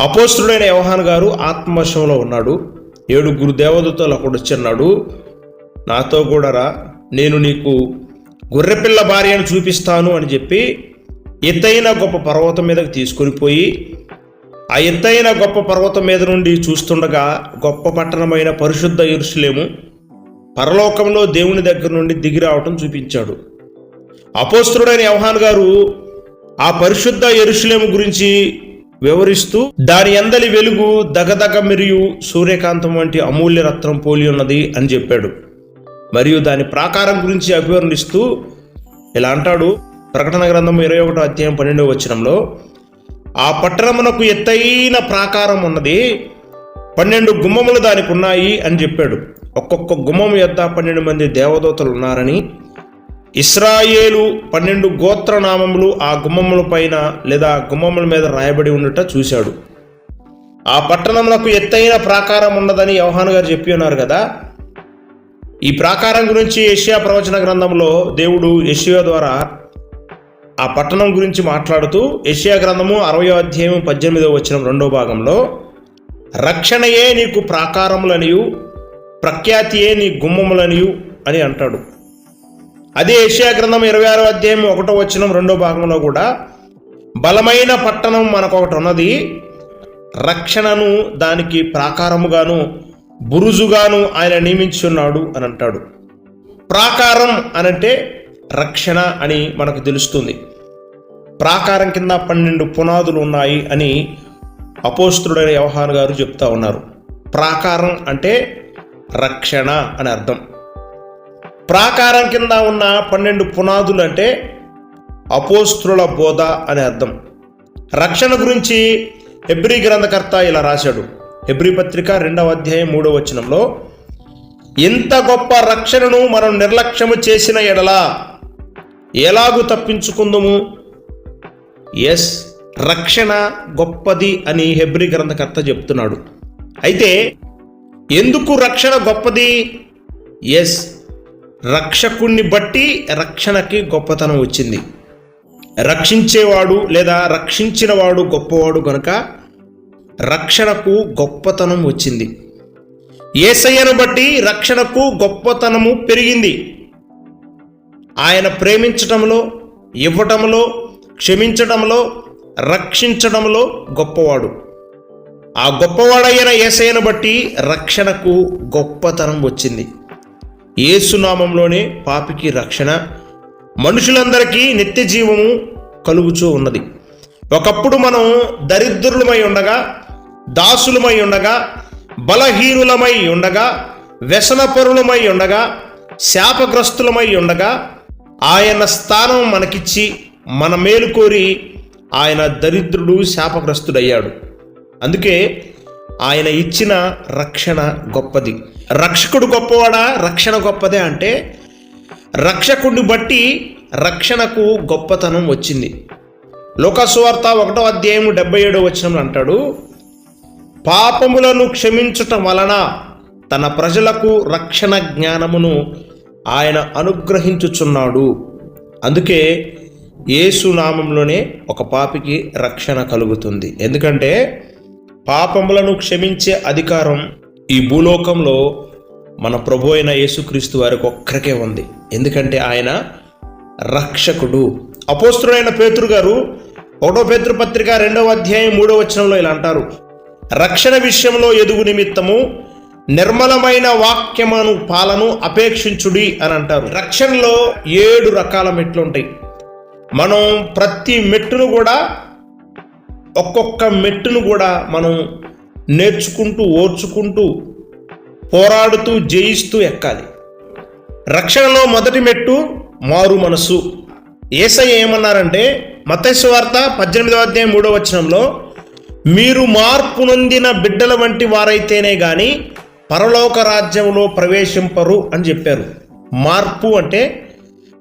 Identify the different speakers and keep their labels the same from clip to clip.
Speaker 1: అపోస్తుడైన యోహాన్ గారు ఆత్మవశంలో ఉన్నాడు. ఏడుగురు దేవదూతలు అక్కడ వచ్చిన్నాడు నాతో కూడా రా నేను నీకు గొర్రెపిల్ల భార్యను చూపిస్తాను అని చెప్పి ఎత్తైన గొప్ప పర్వతం మీదకి తీసుకొని పోయి ఆ ఎత్తైన గొప్ప పర్వతం మీద నుండి చూస్తుండగా గొప్ప పట్టణమైన పరిశుద్ధ ఇరుషులేము పరలోకంలో దేవుని దగ్గర నుండి దిగి రావటం చూపించాడు. అపోస్తుడైన యవహాన్ గారు ఆ పరిశుద్ధ ఎరుషులేము గురించి వివరిస్తూ దాని అందలి వెలుగు దగదగ మరియు సూర్యకాంతం వంటి అమూల్య రత్నం పోలి ఉన్నది అని చెప్పాడు. మరియు దాని ప్రాకారం గురించి అభివర్ణిస్తూ ఇలా అంటాడు ప్రకటన గ్రంథం ఇరవై ఒకటో అధ్యాయం పన్నెండవ వచనంలో ఆ పట్టణమునకు ఎత్తైన ప్రాకారం ఉన్నది పన్నెండు గుమ్మములు దానికి ఉన్నాయి అని చెప్పాడు. ఒక్కొక్క గుమ్మం యొద్ద పన్నెండు మంది దేవదూతలు ఉన్నారని ఇస్రాయేలు పన్నెండు గోత్రనామములు ఆ గుమ్మముల పైన లేదా గుమ్మముల మీద రాయబడి ఉండట చూశాడు. ఆ పట్టణమునకు ఎత్తైన ప్రాకారం ఉన్నదని యోహాను గారు చెప్పి ఉన్నారు కదా? ఈ ప్రాకారం గురించి ఏషియా ప్రవచన గ్రంథంలో దేవుడు యెషయా ద్వారా ఆ పట్టణం గురించి మాట్లాడుతూ ఏషియా గ్రంథము అరవయో అధ్యాయం పద్దెనిమిదవ వచ్చిన రెండో భాగంలో రక్షణయే నీకు ప్రాకారములనియు ప్రఖ్యాతియే నీ గుమ్మములనియు అని అంటాడు. అదే ఏషియా గ్రంథం ఇరవై ఆరో అధ్యాయం ఒకటో వచ్చిన రెండో భాగంలో కూడా బలమైన పట్టణం మనకొకటి ఉన్నది. రక్షణను దానికి ప్రాకారముగాను బురుజుగాను ఆయన నియమించున్నాడు అని అంటాడు. ప్రాకారం అనంటే రక్షణ అని మనకు తెలుస్తుంది. ప్రాకారం కింద పన్నెండు పునాదులు ఉన్నాయి అని అపోస్తుడైన వ్యవహాన్ గారు చెప్తా ఉన్నారు. ప్రాకారం అంటే రక్షణ అని అర్థం. ప్రాకారం కింద ఉన్న పన్నెండు పునాదులు అంటే అపోస్త్రుల బోధ అని అర్థం. రక్షణ గురించి హెబ్రి గ్రంథకర్త ఇలా రాశాడు. హెబ్రి పత్రిక రెండవ అధ్యాయం మూడవ వచనంలో ఇంత గొప్ప రక్షణను మనం నిర్లక్ష్యము చేసిన ఎడలా ఎలాగు తప్పించుకుందుము? ఎస్ రక్షణ గొప్పది అని హెబ్రి గ్రంథకర్త చెప్తున్నాడు. అయితే ఎందుకు రక్షణ గొప్పది? ఎస్ రక్షకుణ్ణి బట్టి రక్షణకి గొప్పతనం వచ్చింది. రక్షించేవాడు లేదా రక్షించినవాడు గొప్పవాడు గనుక రక్షణకు గొప్పతనం వచ్చింది. ఏసయ్యను బట్టి రక్షణకు గొప్పతనము పెరిగింది. ఆయన ప్రేమించటంలో ఇవ్వటంలో క్షమించటంలో రక్షించడంలో గొప్పవాడు. ఆ గొప్పవాడైన ఏసయ్యను బట్టి రక్షణకు గొప్పతనం వచ్చింది. ఏసునామంలోనే పాపికి రక్షణ మనుషులందరికీ నిత్య జీవము కలుగుచూ ఉన్నది. ఒకప్పుడు మనం దరిద్రులమై ఉండగా దాసులమై ఉండగా బలహీనులమై ఉండగా వ్యసనపరులమై ఉండగా శాపగ్రస్తులమై ఉండగా ఆయన స్థానం మనకిచ్చి మన మేలు కోరి ఆయన దరిద్రుడు శాపగ్రస్తుడయ్యాడు. అందుకే ఆయన ఇచ్చిన రక్షణ గొప్పది. రక్షకుడు గొప్పవాడా? రక్షణ గొప్పదే అంటే రక్షకుడిని బట్టి రక్షణకు గొప్పతనం వచ్చింది. లోకస్వార్త ఒకటో అధ్యాయం డెబ్బై ఏడో వచనంలో అంటాడు పాపములను క్షమించటం వలన తన ప్రజలకు రక్షణ జ్ఞానమును ఆయన అనుగ్రహించుచున్నాడు. అందుకే యేసు నామంలోనే ఒక పాపికి రక్షణ కలుగుతుంది. ఎందుకంటే పాపములను క్షమించే అధికారం ఈ భూలోకంలో మన ప్రభు అయిన యేసుక్రీస్తు వారికి ఒక్కరికే ఉంది. ఎందుకంటే ఆయన రక్షకుడు. అపోస్తుడైన పేతురు గారు ఒకటో పేతురు పత్రిక రెండవ అధ్యాయం మూడవ వచనంలో ఇలా అంటారు. రక్షణ విషయంలో ఎదుగు నిమిత్తము నిర్మలమైన వాక్యమును పాలను అపేక్షించుడి అని అంటారు. రక్షణలో ఏడు రకాల మెట్లు ఉంటాయి మనం ప్రతి మెట్టును కూడా ఒక్కొక్క మెట్టును కూడా మనం నేర్చుకుంటూ ఓర్చుకుంటూ పోరాడుతూ జయిస్తూ ఎక్కాలి. రక్షణలో మొదటి మెట్టు మారు మనసు. ఏసయ్య ఏమన్నారంటే మతస్సు వార్త పద్దెనిమిదవ అధ్యాయం మూడవ వచనంలో మీరు మార్పు నొందిన బిడ్డల వంటి వారైతేనే కానీ పరలోక రాజ్యంలో ప్రవేశింపరు అని చెప్పారు. మార్పు అంటే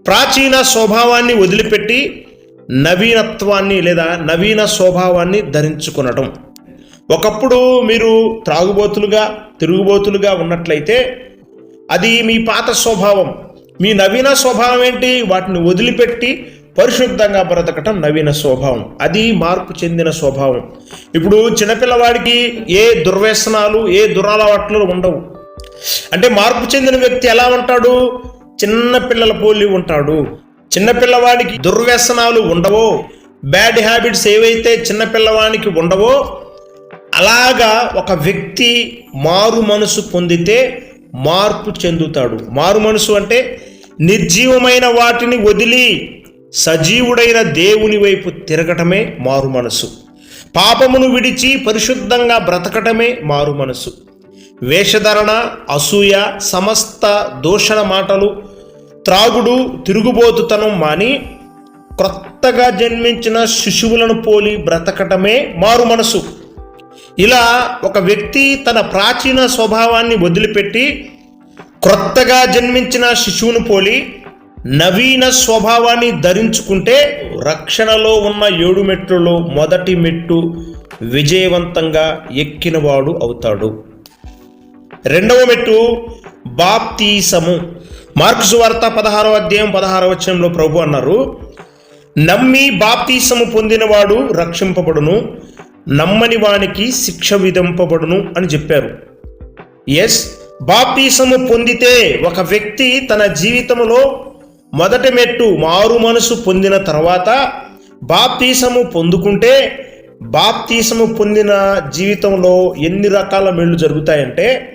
Speaker 1: ప్రాచీన స్వభావాన్ని వదిలిపెట్టి నవీనత్వాన్ని లేదా నవీన స్వభావాన్ని ధరించుకునటం. ఒకప్పుడు మీరు త్రాగుబోతులుగా తిరుగుబోతులుగా ఉన్నట్లయితే అది మీ పాత స్వభావం. మీ నవీన స్వభావం ఏంటి? వాటిని వదిలిపెట్టి పరిశుద్ధంగా బ్రతకటం నవీన స్వభావం. అది మార్పు చెందిన స్వభావం. ఇప్పుడు చిన్నపిల్లవాడికి ఏ దుర్వ్యసనాలు ఏ దురలవాట్లు ఉండవు. అంటే మార్పు చెందిన వ్యక్తి ఎలా ఉంటాడు? చిన్న పిల్లల పోలి ఉంటాడు. చిన్నపిల్లవాడికి దుర్వ్యసనాలు ఉండవో? బ్యాడ్ హ్యాబిట్స్ ఏవైతే చిన్నపిల్లవానికి ఉండవో అలాగా ఒక వ్యక్తి మారు మనసు పొందితే మార్పు చెందుతాడు. మారు మనసు అంటే నిర్జీవమైన వాటిని వదిలి సజీవుడైన దేవుని వైపు తిరగటమే మారు మనసు. పాపమును విడిచి పరిశుద్ధంగా బ్రతకటమే మారు మనసు. వేషధరణ అసూయ సమస్త దూషణ మాటలు త్రాగుడు తిరుగుబోతుతనం మాని క్రొత్తగా జన్మించిన శిశువులను పోలి బ్రతకటమే మారు మనసు. ఇలా ఒక వ్యక్తి తన ప్రాచీన స్వభావాన్ని వదిలిపెట్టి క్రొత్తగా జన్మించిన శిశువును పోలి నవీన స్వభావాన్ని ధరించుకుంటే రక్షణలో ఉన్న ఏడు మెట్లలో మొదటి మెట్టు విజయవంతంగా ఎక్కినవాడు అవుతాడు. రెండవ మెట్టు బాప్తీసము. మార్క్స్ వార్త పదహారవ అధ్యాయం పదహారో వచ్చంలో ప్రభు అన్నారు నమ్మి బాప్తీసము పొందినవాడు రక్షింపబడును నమ్మని వానికి శిక్ష విధింపబడును అని చెప్పారు. ఎస్ బాప్తీసము పొందితే ఒక వ్యక్తి తన జీవితంలో మొదటి మెట్టు మారు మనసు పొందిన తర్వాత బాప్తీసము పొందుకుంటే బాప్తీసము పొందిన జీవితంలో ఎన్ని రకాల మేళ్ళు జరుగుతాయంటే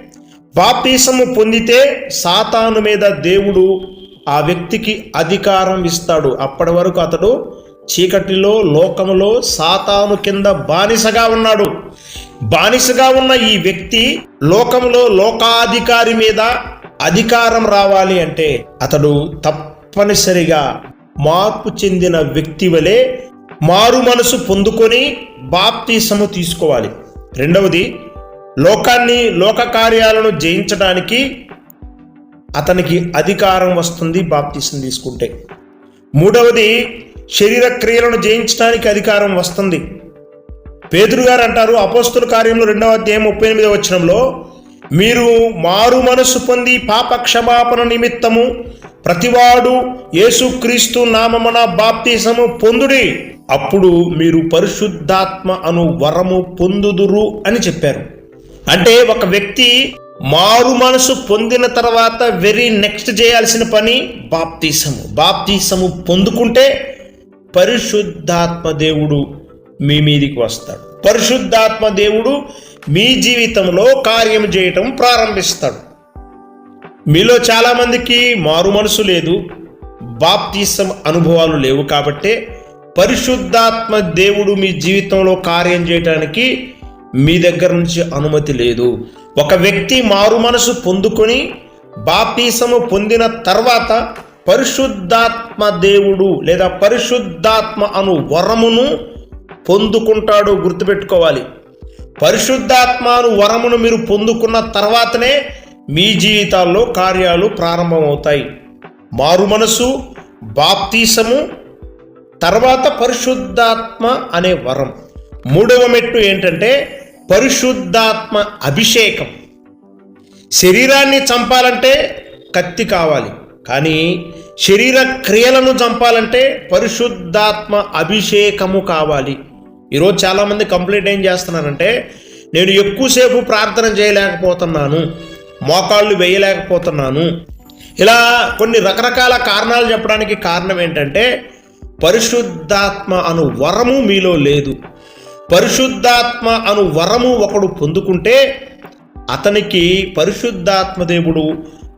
Speaker 1: బాప్తీసము పొందితే సాతాను మీద దేవుడు ఆ వ్యక్తికి అధికారం ఇస్తాడు. అప్పటి వరకు అతడు చీకటిలో లోకములో సాతాను కింద బానిసగా ఉన్నాడు. బానిసగా ఉన్న ఈ వ్యక్తి లోకంలో లోకాధికారి మీద అధికారం రావాలి అంటే అతడు తప్పనిసరిగా మార్పు చెందిన వ్యక్తి వలె మారు మనసు పొందుకొని బాప్తీసము తీసుకోవాలి. రెండవది లోకాన్ని లోక కార్యాలను జయించడానికి అతనికి అధికారం వస్తుంది బాప్తీసం తీసుకుంటే. మూడవది శరీర క్రియలను జయించడానికి అధికారం వస్తుంది. పేదరు గారు అంటారు అపోస్తుల కార్యంలో రెండవ అధ్యాయం ముప్పై ఎనిమిది వచ్చినంలో మీరు మారు మనసు పొంది పాప క్షమాపణ నిమిత్తము ప్రతివాడు యేసుక్రీస్తు నామమున బాప్తీసము పొందుడి. అప్పుడు మీరు పరిశుద్ధాత్మ అను వరము పొందుదురు అని చెప్పారు. అంటే ఒక వ్యక్తి మారు మనసు పొందిన తర్వాత వెరీ నెక్స్ట్ చేయాల్సిన పని బాప్తీసము. బాప్తీసము పొందుకుంటే పరిశుద్ధాత్మ దేవుడు మీ మీదికి వస్తాడు. పరిశుద్ధాత్మ దేవుడు మీ జీవితంలో కార్యం చేయటం ప్రారంభిస్తాడు. మీలో చాలామందికి మారు మనసు లేదు బాప్తీసం అనుభవాలు లేవు కాబట్టే పరిశుద్ధాత్మ దేవుడు మీ జీవితంలో కార్యం చేయటానికి మీ దగ్గర నుంచి అనుమతి లేదు. ఒక వ్యక్తి మారు మనసు పొందుకొని బాప్తీసము పొందిన తర్వాత పరిశుద్ధాత్మ దేవుడు లేదా పరిశుద్ధాత్మ అను వరమును పొందుకుంటాడు గుర్తుపెట్టుకోవాలి. పరిశుద్ధాత్మను వరమును మీరు పొందుకున్న తర్వాతనే మీ జీవితాల్లో కార్యాలు ప్రారంభమవుతాయి. మారు మనసు బాప్తీసము తర్వాత పరిశుద్ధాత్మ అనే వరం. మూడవ మెట్టు ఏంటంటే పరిశుద్ధాత్మ అభిషేకం. శరీరాన్ని చంపాలంటే కత్తి కావాలి కానీ శరీర క్రియలను చంపాలంటే పరిశుద్ధాత్మ అభిషేకము కావాలి. ఈరోజు చాలామంది కంప్లైంట్ ఏం చేస్తున్నారంటే నేను ఎక్కువసేపు ప్రార్థన చేయలేకపోతున్నాను మోకాళ్ళు వేయలేకపోతున్నాను. ఇలా కొన్ని రకరకాల కారణాలు చెప్పడానికి కారణం ఏంటంటే పరిశుద్ధాత్మ అను వరము మీలో లేదు. పరిశుద్ధాత్మ అను వరము ఒకడు పొందుకుంటే అతనికి పరిశుద్ధాత్మ దేవుడు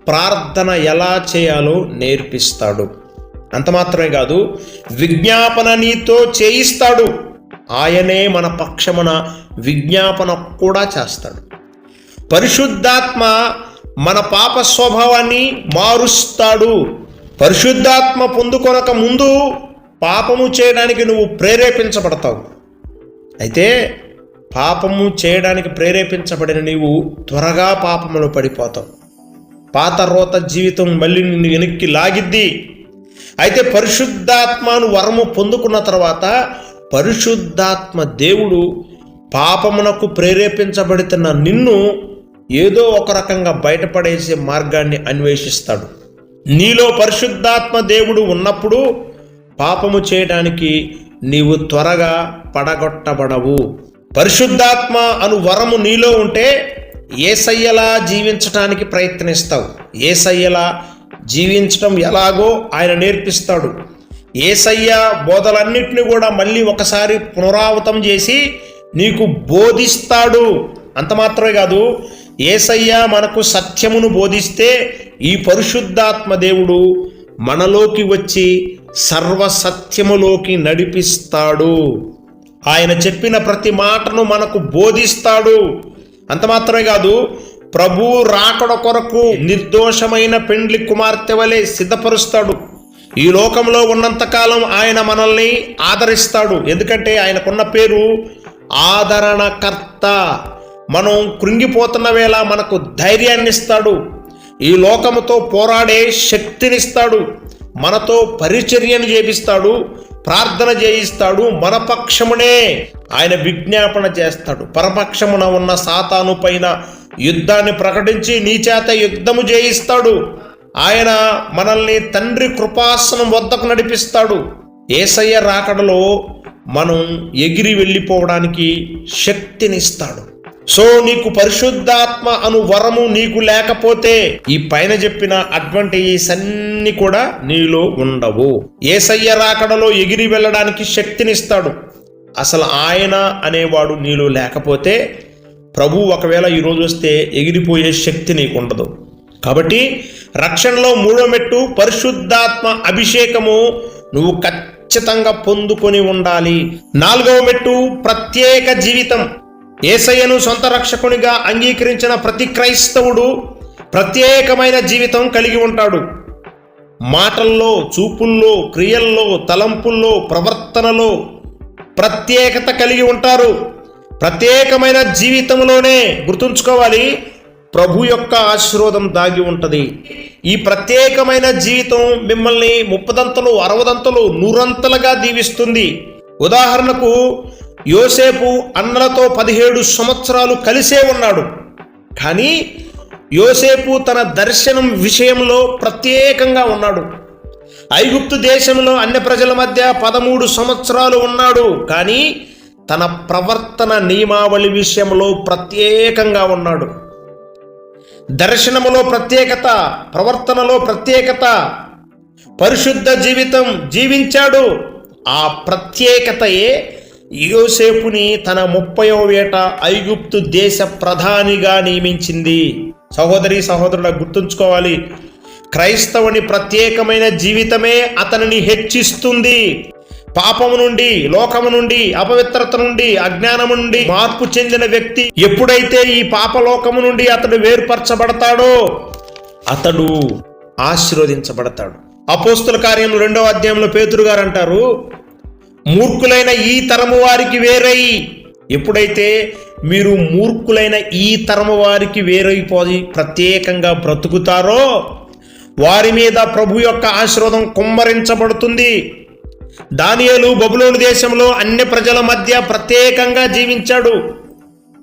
Speaker 1: ప్రార్థన ఎలా చేయాలో నేర్పిస్తాడు. అంత మాత్రమే కాదు విజ్ఞాపన నీతో చేయిస్తాడు. ఆయనే మన పక్షమున విజ్ఞాపన కూడా చేస్తాడు. పరిశుద్ధాత్మ మన పాప స్వభావాన్ని మారుస్తాడు. పరిశుద్ధాత్మ పొందుకొనక ముందు పాపము చేయడానికి నువ్వు ప్రేరేపించబడతావు. అయితే పాపము చేయడానికి ప్రేరేపించబడిన నీవు త్వరగా పాపములో పడిపోతావు. పాత రోత జీవితం మళ్ళీ నిన్ను వెనక్కి లాగిద్ది. అయితే పరిశుద్ధాత్మను వరము పొందుకున్న తర్వాత పరిశుద్ధాత్మ దేవుడు పాపమునకు ప్రేరేపించబడుతున్న నిన్ను ఏదో ఒక రకంగా బయటపడేసే మార్గాన్ని అన్వేషిస్తాడు. నీలో పరిశుద్ధాత్మ దేవుడు ఉన్నప్పుడు పాపము చేయడానికి నీవు త్వరగా పడగొట్టబడవు. పరిశుద్ధాత్మ అను వరము నీలో ఉంటే ఏసయ్యలా జీవించటానికి ప్రయత్నిస్తావు. ఏసయ్యలా జీవించడం ఎలాగో ఆయన నేర్పిస్తాడు. ఏసయ్య బోధలన్నింటినీ కూడా మళ్ళీ ఒకసారి పునరావృతం చేసి నీకు బోధిస్తాడు. అంత మాత్రమే కాదు ఏసయ్య మనకు సత్యమును బోధిస్తే ఈ పరిశుద్ధాత్మ దేవుడు మనలోకి వచ్చి సర్వసత్యములోకి నడిపిస్తాడు. ఆయన చెప్పిన ప్రతి మాటను మనకు బోధిస్తాడు. అంత మాత్రమే కాదు ప్రభు రాకడ కొరకు నిర్దోషమైన పెండ్లి కుమార్తె వలె సిద్ధపరుస్తాడు. ఈ లోకంలో ఉన్నంతకాలం ఆయన మనల్ని ఆదరిస్తాడు. ఎందుకంటే ఆయనకున్న పేరు ఆదరణకర్త. మనం కృంగిపోతున్న వేళ మనకు ధైర్యాన్ని ఇస్తాడు ఈ లోకముతో పోరాడే శక్తినిస్తాడు. మనతో పరిచర్యను చేపిస్తాడు ప్రార్థన చేయిస్తాడు మన పక్షమునే ఆయన విజ్ఞాపన చేస్తాడు. పరపక్షమున ఉన్న సాతాను పైన యుద్ధాన్ని ప్రకటించి నీ చేత యుద్ధము చేయిస్తాడు. ఆయన మనల్ని తండ్రి కృపాసనం వద్దకు నడిపిస్తాడు. ఏసయ్య రాకడలో మనం ఎగిరి వెళ్ళిపోవడానికి శక్తినిస్తాడు. సో నీకు పరిశుద్ధాత్మ అను వరము నీకు లేకపోతే ఈ పైన చెప్పిన అడ్వాంటేజెస్ అన్ని కూడా నీలో ఉండవు. ఏసయ్య రాకడలో ఎగిరి వెళ్ళడానికి శక్తినిస్తాడు. అసలు ఆయన అనేవాడు నీలో లేకపోతే ప్రభు ఒకవేళ ఈరోజు వస్తే ఎగిరిపోయే శక్తి నీకు ఉండదు. కాబట్టి రక్షణలో మూడో మెట్టు పరిశుద్ధాత్మ అభిషేకము నువ్వు ఖచ్చితంగా పొందుకొని ఉండాలి. నాలుగవ మెట్టు ప్రత్యేక జీవితం. ఏసయ్యను సొంత రక్షకునిగా అంగీకరించిన ప్రతి క్రైస్తవుడు ప్రత్యేకమైన జీవితం కలిగి ఉంటాడు. మాటల్లో చూపుల్లో క్రియల్లో తలంపుల్లో ప్రవర్తనలో ప్రత్యేకత కలిగి ఉంటారు. ప్రత్యేకమైన జీవితంలోనే గుర్తుంచుకోవాలి ప్రభు యొక్క ఆశీర్వాదం దాగి ఉంటుంది. ఈ ప్రత్యేకమైన జీవితం మిమ్మల్ని ముప్పదంతలు అరవదంతలు నూరంతలుగా దీవిస్తుంది. ఉదాహరణకు యోసేపు అన్నలతో పదిహేడు సంవత్సరాలు కలిసే ఉన్నాడు. కానీ యోసేపు తన దర్శనం విషయంలో ప్రత్యేకంగా ఉన్నాడు. ఐగుప్తు దేశంలో అన్య ప్రజల మధ్య పదమూడు సంవత్సరాలు ఉన్నాడు. కానీ తన ప్రవర్తన నియమావళి విషయంలో ప్రత్యేకంగా ఉన్నాడు. దర్శనములో ప్రత్యేకత ప్రవర్తనలో ప్రత్యేకత పరిశుద్ధ జీవితం జీవించాడు. ఆ ప్రత్యేకతయే యోసేపుని తన ముప్పయో వేట ఐగుప్తు దేశ ప్రధానిగా నియమించింది. సహోదరి సహోదరుల గుర్తుంచుకోవాలి. క్రైస్తవుని ప్రత్యేకమైన జీవితమే అతనిని హెచ్చిస్తుంది. పాపము నుండి లోకము నుండి అపవిత్రత నుండి అజ్ఞానము నుండి మార్పు చెందిన వ్యక్తి ఎప్పుడైతే ఈ పాపలోకము నుండి అతడు వేర్పరచబడతాడో అతడు ఆశీర్వదించబడతాడు. అపోస్తుల కార్యం రెండవ అధ్యాయంలో పేతురు గారు అంటారు మూర్ఖులైన ఈ తరము వారికి వేరై. ఎప్పుడైతే మీరు మూర్ఖులైన ఈ తరము వారికి వేరైపోయి ప్రత్యేకంగా బ్రతుకుతారో వారి మీద ప్రభు యొక్క ఆశీర్వాదం కుమ్మరించబడుతుంది. దానియలు బబులోని దేశంలో అన్ని ప్రజల మధ్య ప్రత్యేకంగా జీవించాడు.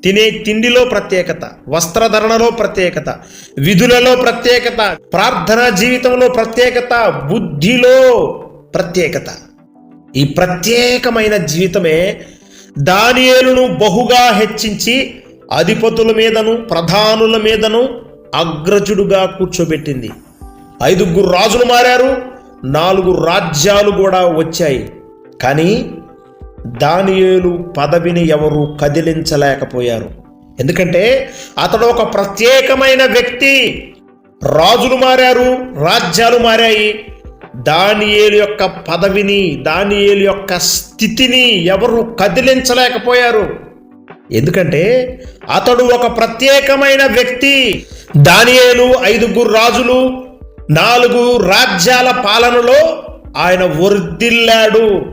Speaker 1: తినే తిండిలో ప్రత్యేకత వస్త్రధరణలో ప్రత్యేకత విధులలో ప్రత్యేకత ప్రార్థనా జీవితంలో ప్రత్యేకత బుద్ధిలో ప్రత్యేకత. ఈ ప్రత్యేకమైన జీవితమే దానియేలును బహుగా హెచ్చించి అధిపతుల మీదను ప్రధానుల మీదను అగ్రజుడుగా కూర్చోబెట్టింది. ఐదుగురు రాజులు మారారు నాలుగు రాజ్యాలు కూడా వచ్చాయి. కానీ దానియేలు పదవిని ఎవరు కదిలించలేకపోయారు. ఎందుకంటే అతడు ఒక ప్రత్యేకమైన వ్యక్తి. రాజులు మారారు రాజ్యాలు మారాయి. దానియేలు యొక్క పదవిని దానియేలు యొక్క స్థితిని ఎవరు కదిలించలేకపోయారు. ఎందుకంటే అతడు ఒక ప్రత్యేకమైన వ్యక్తి. దానియేలు ఐదుగురు రాజులు నాలుగు రాజ్యాల పాలనలో ఆయన వర్దిల్లాడు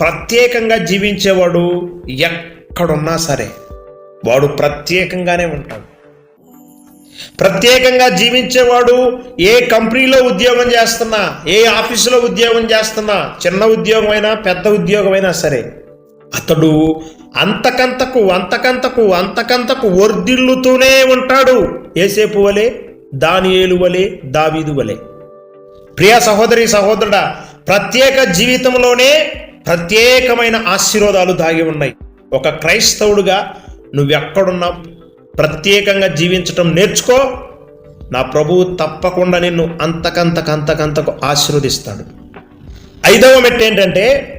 Speaker 1: ప్రత్యేకంగా జీవించేవాడు ఎక్కడున్నా సరే వాడు ప్రత్యేకంగానే ఉంటాడు. ప్రత్యేకంగా జీవించేవాడు ఏ కంపెనీలో ఉద్యోగం చేస్తున్నా ఏ ఆఫీసులో ఉద్యోగం చేస్తున్నా చిన్న ఉద్యోగమైనా పెద్ద ఉద్యోగమైనా సరే అతడు అంతకంతకు అంతకంతకు అంతకంతకు వర్ధిల్లుతూనే ఉంటాడు. ఏసేపు వలె దానియేలు వలె దావీదు వలె. ప్రియ సహోదరి సహోదరుడా ప్రత్యేక జీవితంలోనే ప్రత్యేకమైన ఆశీర్వాదాలు దాగి ఉన్నాయి. ఒక క్రైస్తవుడుగా నువ్వెక్కడున్నావు? ప్రత్యేకంగా జీవించటం నేర్చుకో. నా ప్రభువు తప్పకుండా నిన్ను అంతకంతకంతకంతకు ఆశీర్వదిస్తాడు. ఐదవ మెట్టు ఏంటంటే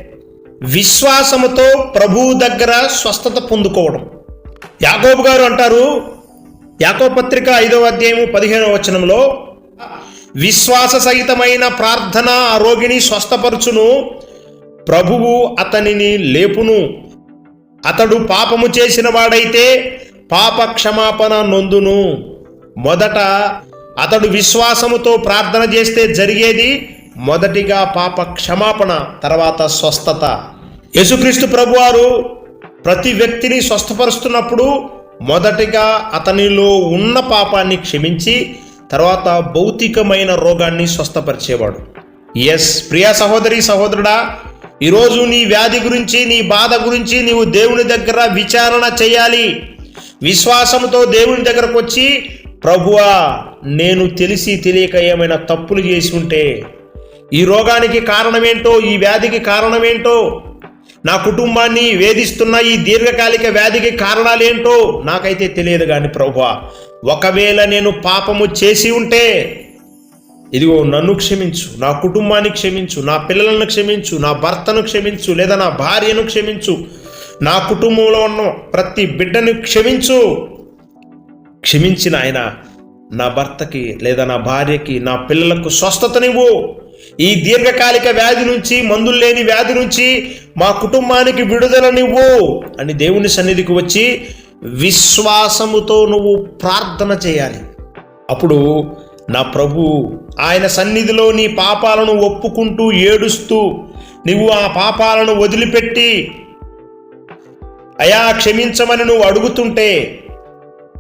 Speaker 1: విశ్వాసముతో ప్రభువు దగ్గర స్వస్థత పొందుకోవడం. యాకోబు గారు అంటారు యాకో పత్రిక ఐదవ అధ్యాయము పదిహేనవ వచనంలో విశ్వాస సహితమైన ప్రార్థన ఆ రోగిని స్వస్థపరచును. ప్రభువు అతనిని లేపును. అతడు పాపము చేసిన వాడైతే పాప క్షమాపణ నొందును. మొదట అతడు విశ్వాసముతో ప్రార్థన చేస్తే జరిగేది మొదటిగా పాప క్షమాపణ తర్వాత స్వస్థత. యేసుక్రీస్తు ప్రభువారు ప్రతి వ్యక్తిని స్వస్థపరుస్తున్నప్పుడు మొదటిగా అతనిలో ఉన్న పాపాన్ని క్షమించి తర్వాత భౌతికమైన రోగాన్ని స్వస్థపరిచేవాడు. ఎస్ ప్రియా సహోదరి సహోదరుడా ఈరోజు నీ వ్యాధి గురించి నీ బాధ గురించి నీవు దేవుని దగ్గర విచారణ చేయాలి. విశ్వాసంతో దేవుని దగ్గరకు వచ్చి ప్రభువా నేను తెలిసి తెలియక ఏమైనా తప్పులు చేసి ఉంటే ఈ రోగానికి కారణమేంటో ఈ వ్యాధికి కారణమేంటో నా కుటుంబాన్ని వేధిస్తున్న ఈ దీర్ఘకాలిక వ్యాధికి కారణాలేంటో నాకైతే తెలియదు కానీ ప్రభువా ఒకవేళ నేను పాపము చేసి ఉంటే ఇదిగో నన్ను క్షమించు నా కుటుంబాన్ని క్షమించు నా పిల్లలను క్షమించు నా భర్తను క్షమించు లేదా నా భార్యను క్షమించు నా కుటుంబంలో ఉన్న ప్రతి బిడ్డను క్షమించు. క్షమించిన ఆయన నా భర్తకి లేదా నా భార్యకి నా పిల్లలకు స్వస్థతనివ్వు. ఈ దీర్ఘకాలిక వ్యాధి నుంచి మందులు లేని వ్యాధి నుంచి మా కుటుంబానికి విడుదలనివ్వు అని దేవుని సన్నిధికి వచ్చి విశ్వాసముతో నువ్వు ప్రార్థన చేయాలి. అప్పుడు నా ప్రభు ఆయన సన్నిధిలో నీ పాపాలను ఒప్పుకుంటూ ఏడుస్తూ నువ్వు ఆ పాపాలను వదిలిపెట్టి అయా క్షమించమని నువ్వు అడుగుతుంటే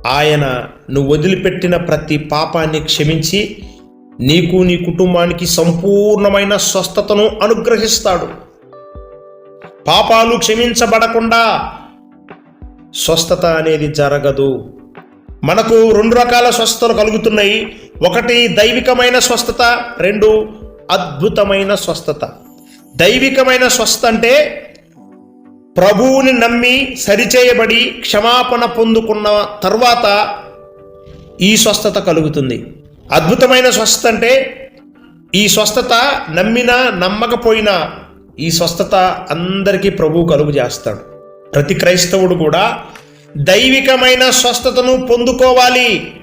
Speaker 1: ఆయన నువ్వు వదిలిపెట్టిన ప్రతి పాపాన్ని క్షమించి నీకు నీ కుటుంబానికి సంపూర్ణమైన స్వస్థతను అనుగ్రహిస్తాడు. పాపాలు క్షమించబడకుండా స్వస్థత అనేది జరగదు. మనకు రెండు రకాల స్వస్థతలు కలుగుతున్నాయి. ఒకటి దైవికమైన స్వస్థత రెండు అద్భుతమైన స్వస్థత. దైవికమైన స్వస్థత అంటే ప్రభువుని నమ్మి సరిచేయబడి క్షమాపణ పొందుకున్న తర్వాత ఈ స్వస్థత కలుగుతుంది. అద్భుతమైన స్వస్థత అంటే ఈ స్వస్థత నమ్మినా నమ్మకపోయినా ఈ స్వస్థత అందరికీ ప్రభువు కలుగు చేస్తాడు. ప్రతి క్రైస్తవుడు కూడా దైవికమైన స్వస్థతను పొందుకోవాలి.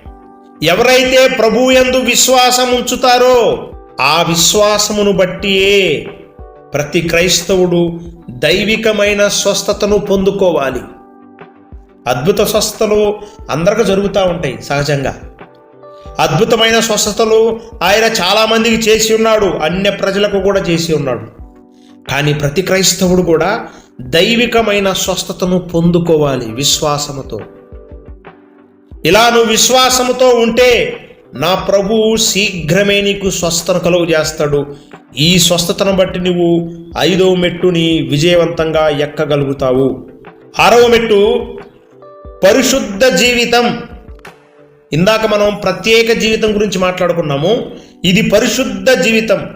Speaker 1: ఎవరైతే ప్రభువు ఎందు విశ్వాసం ఉంచుతారో ఆ విశ్వాసమును బట్టియే ప్రతి క్రైస్తవుడు దైవికమైన స్వస్థతను పొందుకోవాలి. అద్భుత స్వస్థతలు అందరికీ జరుగుతూ ఉంటాయి సహజంగా. అద్భుతమైన స్వస్థతలు ఆయన చాలామందికి చేసి ఉన్నాడు అన్య ప్రజలకు కూడా చేసి ఉన్నాడు. కానీ ప్రతి క్రైస్తవుడు కూడా దైవికమైన స్వస్థతను పొందుకోవాలి విశ్వాసముతో. ఇలా నువ్వు విశ్వాసముతో ఉంటే నా ప్రభువు శీఘ్రమే నీకు స్వస్థత కలుగు చేస్తాడు ఈ స్వస్థతను బట్టి నువ్వు ఐదవ మెట్టుని విజయవంతంగా ఎక్కగలుగుతావు. ఆరవ మెట్టు పరిశుద్ధ జీవితం. ఇందాక మనం ప్రత్యేక జీవితం గురించి మాట్లాడుకున్నాము. ఇది పరిశుద్ధ జీవితం.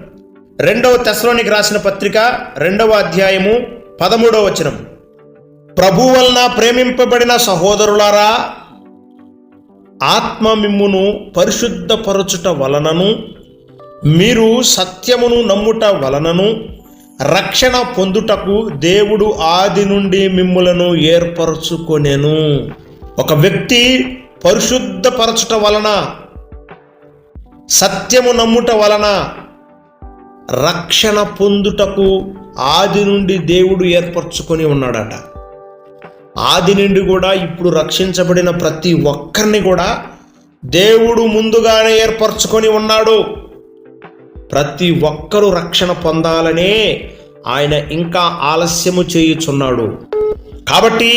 Speaker 1: రెండవ తెశలోనికి రాసిన పత్రిక రెండవ అధ్యాయము పదమూడవ వచనం. ప్రభు వలన ప్రేమింపబడిన సహోదరులారా ఆత్మ మిమ్మును పరిశుద్ధపరచుట వలనను మీరు సత్యమును నమ్ముట వలనను రక్షణ పొందుటకు దేవుడు ఆది నుండి మిమ్ములను ఏర్పరచుకొనెను. ఒక వ్యక్తి పరిశుద్ధపరచుట వలన సత్యము నమ్ముట వలన రక్షణ పొందుటకు ఆది నుండి దేవుడు ఏర్పరచుకొని ఉన్నాడట. ఆది నుండి కూడా ఇప్పుడు రక్షించబడిన ప్రతి ఒక్కరిని కూడా దేవుడు ముందుగానే ఏర్పరచుకొని ఉన్నాడు. ప్రతి ఒక్కరూ రక్షణ పొందాలనే ఆయన ఇంకా ఆలస్యము చేయుచున్నాడు. కాబట్టి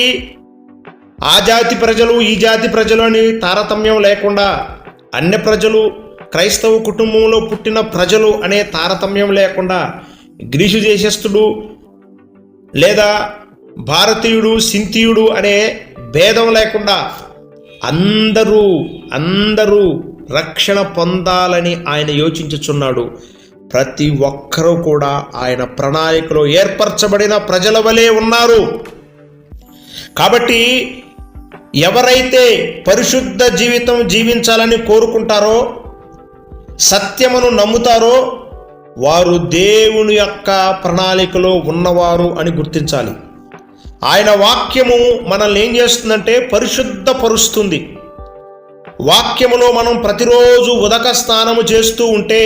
Speaker 1: ఆ జాతి ప్రజలు ఈ జాతి ప్రజలు అని తారతమ్యం లేకుండా అన్య ప్రజలు క్రైస్తవ కుటుంబంలో పుట్టిన ప్రజలు అనే తారతమ్యం లేకుండా గ్రీసు దేశస్థుడు లేదా భారతీయుడు సింతీయుడు అనే భేదం లేకుండా అందరూ అందరూ రక్షణ పొందాలని ఆయన యోచించుచున్నాడు. ప్రతి ఒక్కరూ కూడా ఆయన ప్రణాళికలో ఏర్పరచబడిన ప్రజల వలె ఉన్నారు. కాబట్టి ఎవరైతే పరిశుద్ధ జీవితం జీవించాలని కోరుకుంటారో సత్యమును నమ్ముతారో వారు దేవుని యొక్క ప్రణాళికలో ఉన్నవారు అని గుర్తించాలి. ఆయన వాక్యము మనల్ని ఏం చేస్తుందంటే పరిశుద్ధపరుస్తుంది. వాక్యములో మనం ప్రతిరోజు ఉదక స్నానము చేస్తూ ఉంటే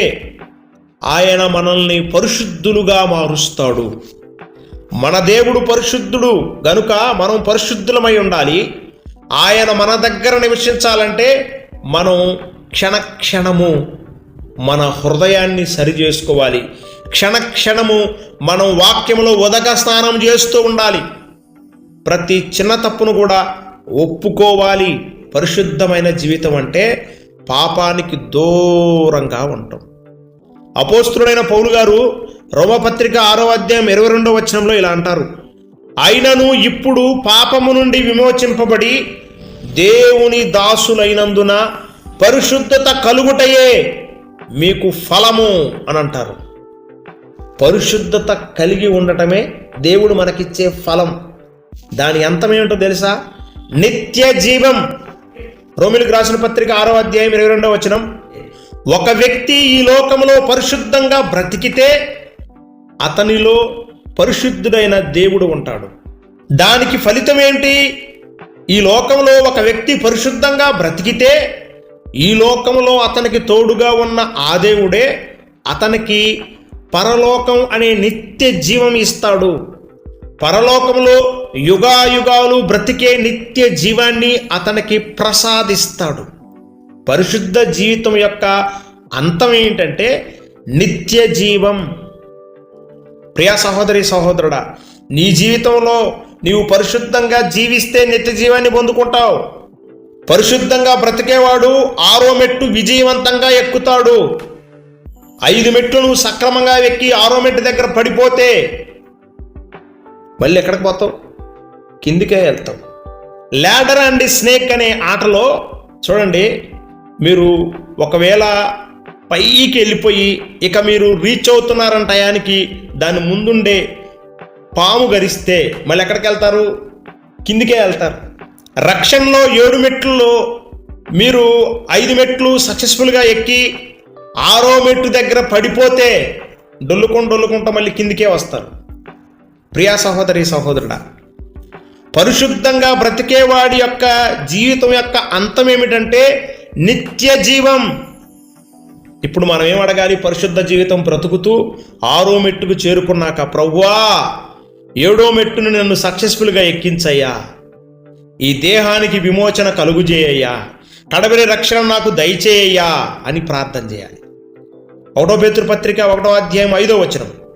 Speaker 1: ఆయన మనల్ని పరిశుద్ధులుగా మారుస్తాడు. మన దేవుడు పరిశుద్ధుడు గనుక మనం పరిశుద్ధులమై ఉండాలి. ఆయన మన దగ్గర నివసించాలంటే మనం క్షణక్షణము మన హృదయాన్ని సరి చేసుకోవాలి క్షణక్షణము మనం వాక్యములో ఉదక స్నానం చేస్తూ ఉండాలి. ప్రతి చిన్న తప్పును కూడా ఒప్పుకోవాలి. పరిశుద్ధమైన జీవితం అంటే పాపానికి దూరంగా ఉంటాం. అపోస్తుడైన పౌలు గారు రోమపత్రిక ఆరో అధ్యాయం ఇరవై రెండో వచనంలో ఇలా అంటారు. అయినను ఇప్పుడు పాపము నుండి విమోచింపబడి దేవుని దాసులైనందున పరిశుద్ధత కలుగుటయే మీకు ఫలము అని అంటారు. పరిశుద్ధత కలిగి ఉండటమే దేవుడు మనకిచ్చే ఫలం. దాని అంతమేమిటో తెలుసా? నిత్య జీవం రోమిలకు రాసిన పత్రిక ఆరో అధ్యాయం ఇరవై రెండవ వచనం. ఒక వ్యక్తి ఈ లోకంలో పరిశుద్ధంగా బ్రతికితే అతనిలో పరిశుద్ధుడైన దేవుడు ఉంటాడు. దానికి ఫలితం ఏంటి? ఈ లోకంలో ఒక వ్యక్తి పరిశుద్ధంగా బ్రతికితే ఈ లోకంలో అతనికి తోడుగా ఉన్న ఆ దేవుడే అతనికి పరలోకం అనే నిత్య జీవం ఇస్తాడు. పరలోకంలో యుగాయుగాలు బ్రతికే నిత్య జీవాన్ని అతనికి ప్రసాదిస్తాడు. పరిశుద్ధ జీవితం యొక్క అంతం ఏంటంటే నిత్య జీవం. ప్రియ సహోదరి సహోదరుడా నీ జీవితంలో నీవు పరిశుద్ధంగా జీవిస్తే నిత్య జీవాన్ని పొందుకుంటావు. పరిశుద్ధంగా బ్రతికేవాడు ఆరో మెట్టు విజయవంతంగా ఎక్కుతాడు. ఐదు మెట్లు నువ్వు సక్రమంగా ఎక్కి ఆరో మెట్టు దగ్గర పడిపోతే మళ్ళీ ఎక్కడికి పోతావు? కిందికే వెళ్తాం. ల్యాడర్ అండ్ స్నేక్ అనే ఆటలో చూడండి మీరు ఒకవేళ పైకి వెళ్ళిపోయి ఇక మీరు రీచ్ అవుతున్నారన్న టయానికి దాని ముందుండే పాము గరిస్తే మళ్ళీ ఎక్కడికి వెళ్తారు? కిందికే వెళ్తారు. రక్షణలో ఏడు మెట్లలో మీరు ఐదు మెట్లు సక్సెస్ఫుల్గా ఎక్కి ఆరో మెట్టు దగ్గర పడిపోతే డొల్లుకుంటూ డొల్లుకుంటూ మళ్ళీ కిందికే వస్తారు. ప్రియా సహోదరి సహోదరుడా పరిశుద్ధంగా బ్రతికేవాడి యొక్క జీవితం యొక్క అంతం ఏమిటంటే నిత్య జీవం. ఇప్పుడు మనం ఏం అడగాలి? పరిశుద్ధ జీవితం బ్రతుకుతూ ఆరో మెట్టుకు చేరుకున్నాక ప్రవ్వా ఏడో మెట్టును నన్ను సక్సెస్ఫుల్గా ఎక్కించయ్యా. ఈ దేహానికి విమోచన కలుగుజేయ్యా కడవరి రక్షణ నాకు దయచేయ్యా అని ప్రార్థన చేయాలి. ఒకటో పేతృపత్రిక ఒకటో అధ్యాయం ఐదో వచనం.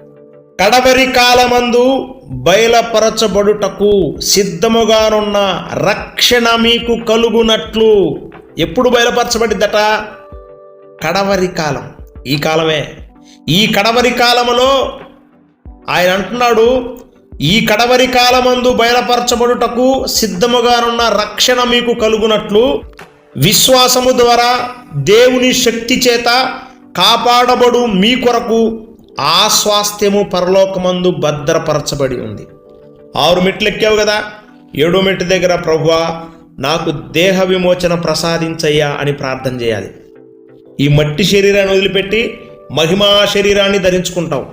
Speaker 1: కడవరి కాలమందు బయలపరచబడుటకు సిద్ధముగానున్న రక్షణ మీకు కలుగునట్లు. ఎప్పుడు బయలుపరచబడిద్దట? కడవరి కాలం. ఈ కాలమే. ఈ కడవరి కాలములో ఆయన అంటున్నాడు ఈ కడవరి కాలమందు బయలుపరచబడుటకు సిద్ధముగానున్న రక్షణ మీకు కలుగునట్లు. విశ్వాసము ద్వారా దేవుని శక్తి చేత కాపాడబడు మీ కొరకు ఆ స్వాస్థ్యము పరలోకమందు భద్రపరచబడి ఉంది. ఆరు మెట్లు ఎక్కావు కదా? ఏడో మెట్టు దగ్గర ప్రభువా నాకు దేహ విమోచన ప్రసాదించయ్యా అని ప్రార్థన చేయాలి. ఈ మట్టి శరీరాన్ని వదిలిపెట్టి మహిమా శరీరాన్ని ధరించుకుంటావు.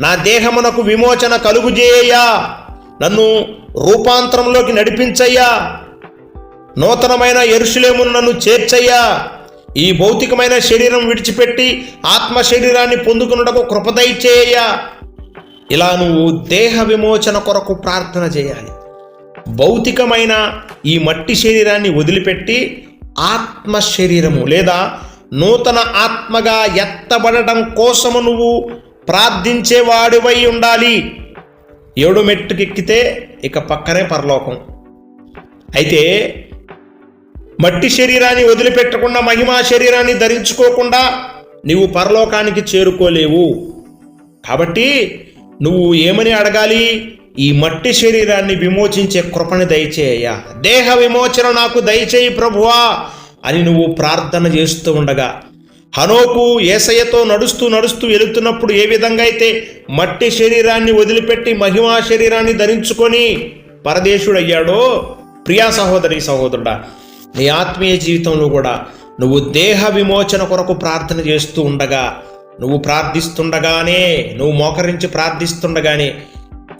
Speaker 1: నా దేహమునకు విమోచన కలుగుజేయ్యా నన్ను రూపాంతరంలోకి నడిపించయ్యా. నూతనమైన ఎరుషులేమును నన్ను చేర్చయ్యా. ఈ భౌతికమైన శరీరం విడిచిపెట్టి ఆత్మ శరీరాన్ని పొందుకున్నటకు కృపదయచేయ్యా ఇలా నువ్వు దేహ విమోచన కొరకు ప్రార్థన చేయాలి. భౌతికమైన ఈ మట్టి శరీరాన్ని వదిలిపెట్టి ఆత్మ శరీరము లేదా నూతన ఆత్మగా ఎత్తబడటం కోసము నువ్వు ప్రార్థించేవాడివై ఉండాలి. ఏడు మెట్టుకెక్కితే ఇక పక్కనే పరలోకం. అయితే మట్టి శరీరాన్ని వదిలిపెట్టకుండా మహిమా శరీరాన్ని ధరించుకోకుండా నీవు పరలోకానికి చేరుకోలేవు. కాబట్టి నువ్వు ఏమని అడగాలి? ఈ మట్టి శరీరాన్ని విమోచించే కృపని దయచేయ. దేహ విమోచన నాకు దయచేయి ప్రభువా అని నువ్వు ప్రార్థన చేస్తూ ఉండగా హనోకు ఏసయ్యతో నడుస్తూ నడుస్తూ వెళుతున్నప్పుడు ఏ విధంగా అయితే మట్టి శరీరాన్ని వదిలిపెట్టి మహిమా శరీరాన్ని ధరించుకొని పరదేశుడయ్యాడో ప్రియా సహోదరి సహోదరుడా నీ ఆత్మీయ జీవితంలో కూడా నువ్వు దేహ విమోచన కొరకు ప్రార్థన చేస్తూ ఉండగా నువ్వు ప్రార్థిస్తుండగానే నువ్వు మోకరించి ప్రార్థిస్తుండగానే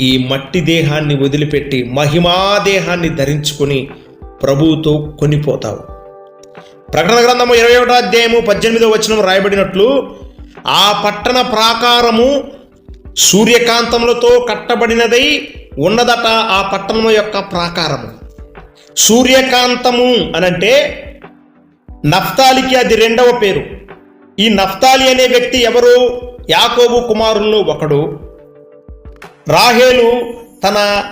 Speaker 1: ఈ మట్టి దేహాన్ని వదిలిపెట్టి మహిమా దేహాన్ని ధరించుకొని ప్రభువుతో కొనిపోతావు. ప్రకటన గ్రంథము ఇరవై ఒకటో అధ్యాయము పద్దెనిమిదో వచనం రాయబడినట్లు ఆ పట్టణ ప్రాకారము సూర్యకాంతములతో కట్టబడినదై ఉన్నదట ఆ పట్టణము యొక్క ప్రాకారము. సూర్యకాంతము అనంటే నఫ్తాలికి అది రెండవ పేరు. ఈ నఫ్తాలి అనే వ్యక్తి ఎవరు? యాకోబు కుమారుల్లో ఒకడు. రాహేలు తన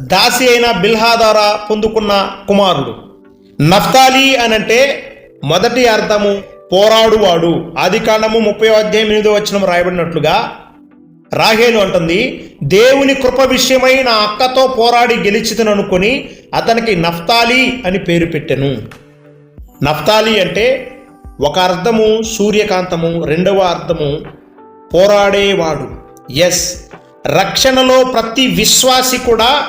Speaker 1: దాసి అయిన బిల్హా ద్వారా పొందుకున్న కుమారుడు. నఫ్తాలి అనంటే మొదటి అర్థము పోరాడువాడు. ఆది కాండము ముప్పై అధ్యాయం ఎనిమిదో వచ్చిన రాయబడినట్లుగా రాహేలు అంటుంది దేవుని కృప విషయమై నా అక్కతో పోరాడి గెలిచితననుకొని అతనికి నఫ్తాలి అని పేరు పెట్టెను. నఫ్తాలి అంటే ఒక అర్థము సూర్యకాంతము రెండవ అర్థము పోరాడేవాడు. ఎస్ రక్షణలో ప్రతి విశ్వాసి కూడా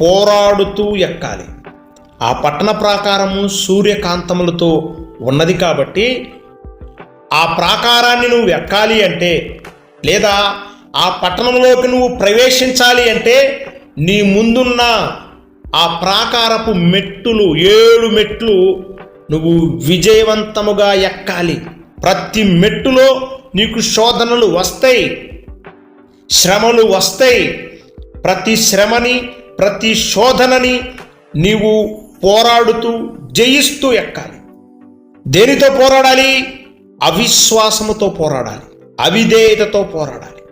Speaker 1: పోరాడుతూ ఎక్కాలి. ఆ పట్టణ ప్రాకారము సూర్యకాంతములతో ఉన్నది కాబట్టి ఆ ప్రాకారాన్ని నువ్వు ఎక్కాలి అంటే లేదా ఆ పట్టణంలోకి నువ్వు ప్రవేశించాలి అంటే నీ ముందున్న ఆ ప్రాకారపు మెట్టులు ఏడు మెట్లు నువ్వు విజయవంతముగా ఎక్కాలి. ప్రతి మెట్టులో నీకు శోధనలు వస్తాయి శ్రమలు వస్తాయి. ప్రతి శ్రమని ప్రతి శోధనని నీవు పోరాడుతూ జయిస్తూ ఎక్కాలి. దేనితో పోరాడాలి? అవిశ్వాసముతో పోరాడాలి. అవిధేయతతో పోరాడాలి.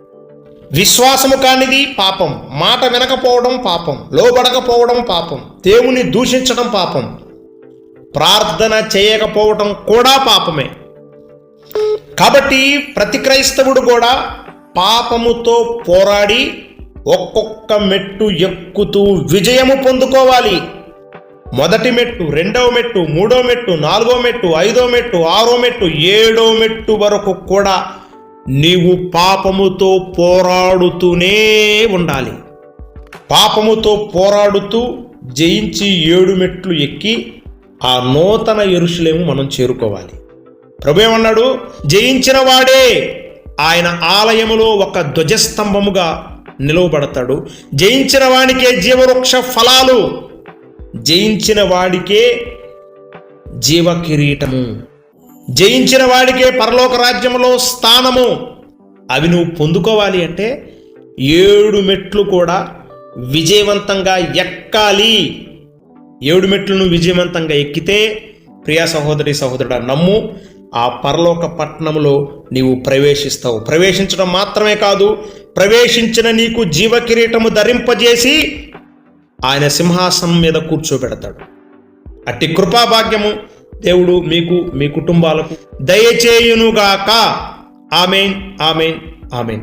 Speaker 1: విశ్వాసము కానిది పాపం మాట వినకపోవడం పాపం లోబడకపోవడం పాపం దేవుని దూషించడం పాపం ప్రార్థన చేయకపోవడం కూడా పాపమే. కాబట్టి ప్రతి క్రైస్తవుడు కూడా పాపముతో పోరాడి ఒక్కొక్క మెట్టు ఎక్కుతూ విజయము పొందుకోవాలి. మొదటి మెట్టు రెండవ మెట్టు మూడో మెట్టు నాలుగో మెట్టు ఐదో మెట్టు ఆరో మెట్టు ఏడో మెట్టు వరకు కూడా నీవు పాపముతో పోరాడుతూనే ఉండాలి. పాపముతో పోరాడుతూ జయించి ఏడు మెట్లు ఎక్కి ఆ నూతన ఎరుషులేము మనం చేరుకోవాలి. ప్రభు ఏమన్నాడు? జయించిన వాడే ఆయన ఆలయములో ఒక ధ్వజస్తంభముగా నిలువబడతాడు. జయించిన వాడికే జీవవృక్ష ఫలాలు. జయించిన వాడికే జీవ కిరీటము జయించిన వాడికే పరలోక రాజ్యములో స్థానము. అవి నువ్వు పొందుకోవాలి అంటే ఏడు మెట్లు కూడా విజయవంతంగా ఎక్కాలి. ఏడు మెట్లను విజయవంతంగా ఎక్కితే ప్రియా సహోదరి సహోదరుడ నమ్ము ఆ పరలోక పట్టణంలో నీవు ప్రవేశిస్తావు. ప్రవేశించడం మాత్రమే కాదు ప్రవేశించిన నీకు జీవకిరీటము ధరింపజేసి ఆయన సింహాసనం మీద కూర్చోబెడతాడు. అట్టి కృపాభాగ్యము దేవుడు మీకు మీ కుటుంబాలకు దయచేయునుగాక. Amen amen amen.